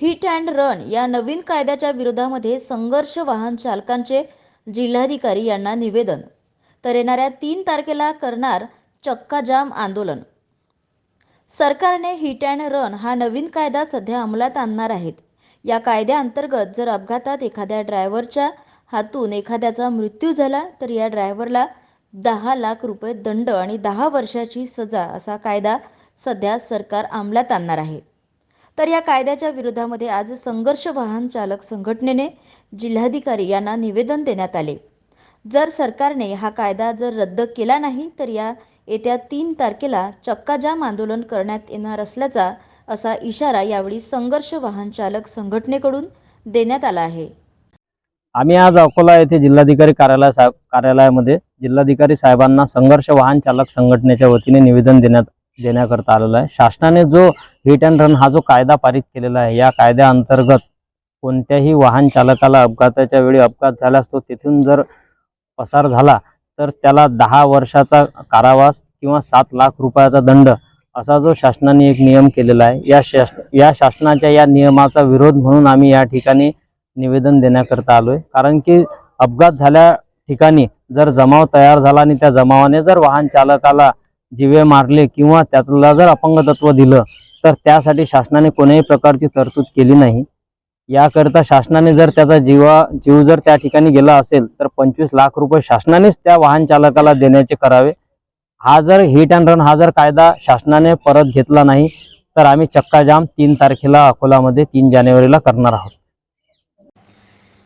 Hit and run या नवीन कायद्याच्या विरोधामध्ये संघर्ष वाहन चालकांचे जिल्हाधिकारी यांना निवेदन. तर येणाऱ्या तीन तारखेला करणार चक्काजाम आंदोलन. सरकारने हिट अँड रन हा नवीन कायदा सध्या अंमलात आणणार आहेत. या कायद्याअंतर्गत जर अपघातात एखाद्या ड्रायव्हरच्या हातून एखाद्याचा मृत्यू झाला तर या ड्रायव्हरला दहा लाख रुपये दंड आणि दहा वर्षाची सजा असा कायदा सध्या सरकार अंमलात आणणार आहे. तर या कायद्याच्या विरोधामध्ये आज संघर्ष वाहन चालक संघटनेने जिल्हाधिकारी यांना निवेदन देण्यात आले. जर सरकारने हा कायदा जर रद्द केला नाही तर या येत्या तीन तारखेला चक्काजाम आंदोलन करण्यात येणार असल्याचा असा इशारा यावेळी संघर्ष वाहन चालक संघटनेकडून देण्यात आला आहे. आम्ही आज अकोला येथे जिल्हाधिकारी कार्यालय कार्यालयामध्ये जिल्हाधिकारी साहेबांना संघर्ष वाहन चालक संघटनेच्या वतीने निवेदन देण्यात देण्याकरता आलेलं आहे. शासनाने जो हिट अँड रन हा जो कायदा पारित केलेला आहे या कायद्याअंतर्गत कोणत्याही वाहन चालकाला अपघाताच्या वेळी अपघात झाल्यास तो तिथून जर पसार झाला तर त्याला दहा वर्षाचा कारावास किंवा सात लाख रुपयाचा दंड असा जो शासनाने एक नियम केलेला आहे. या शास या शासनाच्या या नियमाचा विरोध म्हणून आम्ही या ठिकाणी निवेदन देण्याकरता आलो आहे कारण की अपघात झाल्या ठिकाणी जर जमाव तयार झाला आणि त्या जमावाने जर वाहन चालकाला जिवे मारले किंवा त्याला जर अपंगतत्व दिलं तर त्यासाठी शासनाने कोणत्याही प्रकारची तरतूद केली नाही. याकरता शासनाने जर त्याचा जीवा जीव जर त्या ठिकाणी गेला असेल तर पंचवीस लाख रुपये शासनानेच त्या वाहन चालकाला देण्याचे करावे. हा जर हिट अँड रन हा जर कायदा शासनाने परत घेतला नाही तर आम्ही चक्काजाम तीन तारखेला अकोलामध्ये तीन जानेवारीला करणार आहोत.